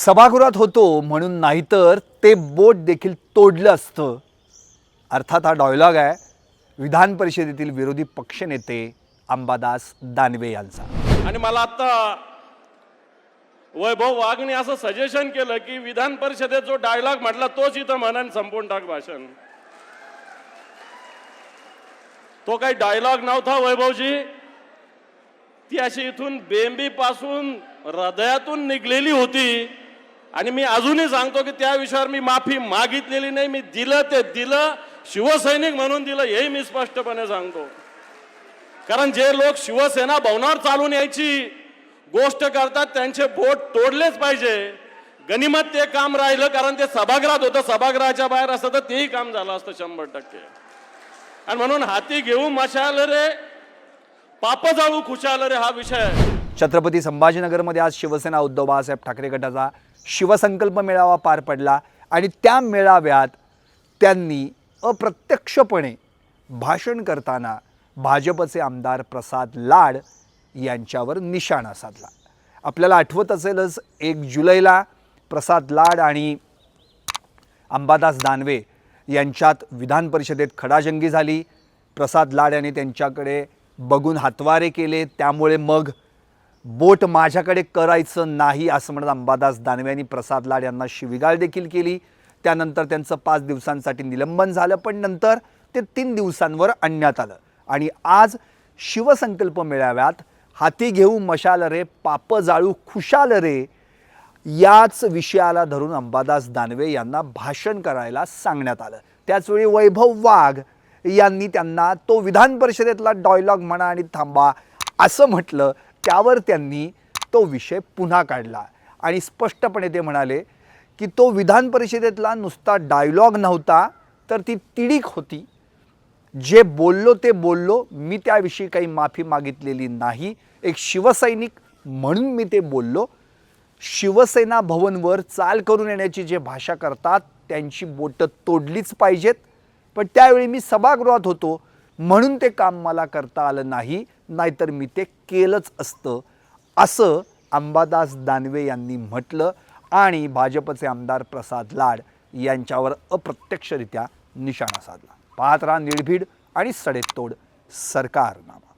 सभागृहात होतो म्हणून नाहीतर ते बोट देखील तोडलं असतं. अर्थात हा डायलॉग आहे. विधान परिषदेतील विरोधी पक्षनेते अंबादास दानवे यांचा. आणि मला आता वैभव वाघने असं सजेशन केलं की विधान परिषदेत जो डायलॉग म्हटला तोच इथं म्हणान संपून टाक भाषण. तो काही डायलॉग नव्हता वैभवजी. ती अशी इथून बेंबी पासून हृदयातून निघलेली होती. आणि मी अजूनही सांगतो की त्या विषयावर मी माफी मागितलेली नाही. मी दिलं ते दिलं. शिवसैनिक म्हणून दिलं हेही मी स्पष्टपणे सांगतो. कारण जे लोक शिवसेना भवनावर चालून यायची गोष्ट करतात त्यांचे बोट तोडलेच पाहिजे. गनिमत ते काम राहिलं कारण ते सभागृहात होतं. सभागृहाच्या बाहेर असतं तर तेही काम झालं असतं शंभर टक्के. आणि म्हणून हाती घेऊ मशाल रे पाप जाळू खुशाल रे हा विषय. आहे. छत्रपती संभाजीनगरमध्ये आज शिवसेना उद्धव बाळासाहेब ठाकरे गटाचा शिवसंकल्प मेळावा पार पडला आणि त्या मेळाव्यात त्यांनी अप्रत्यक्षपणे भाषण करताना भाजपचे आमदार प्रसाद लाड यांच्यावर निशाणा साधला. आपल्याला आठवत असेलच एक जुलैला प्रसाद लाड आणि अंबादास दानवे यांच्यात विधान परिषदेत खडाजंगी झाली. प्रसाद लाड यांनी त्यांच्याकडे बघून हातवारे केले. त्यामुळे मग बोट माझ्याकडे करायचं नाही असं म्हणत अंबादास दानवे यांनी प्रसाद लाड यांना शिविगाळ देखील केली. त्यानंतर त्यांचं पाच दिवसांसाठी निलंबन झालं पण नंतर ते तीन दिवसांवर आणण्यात आलं. आणि आज शिवसंकल्प मेळाव्यात हाती घेऊ मशाल रे पाप जाळू खुशाल रे याच विषयाला धरून अंबादास दानवे यांना भाषण करायला सांगण्यात आलं. त्याचवेळी वैभव वाघ यांनी त्यांना तो विधान परिषदेतला डॉयलॉग म्हणा आणि थांबा असं म्हटलं. त्यावर त्यांनी तो विषय पुन्हा काढला. आणि स्पष्टपणे ते म्हणाले की तो विधान परिषदेतला नुसता डायलॉग नव्हता तर ती तिडीक होती. जे बोललो ते बोललो मी त्याविषयी काही माफी मागितलेली नाही. एक शिवसैनिक म्हणून मी ते बोललो. शिवसेना भवनवर चाल करून येण्याची जे भाषा करतात त्यांची बोटं तोडलीच पाहिजेत. पण त्यावेळी मी सभागृहात होतो म्हणून ते काम मला करता आलं नाही. नाहीतर मी ते केलंच असतं. असं अंबादास दानवे यांनी म्हटलं आणि भाजपचे आमदार प्रसाद लाड यांच्यावर अप्रत्यक्षरित्या निशाणा साधला. पाहत राहा निर्भीड आणि सडेतोड सरकारनामा.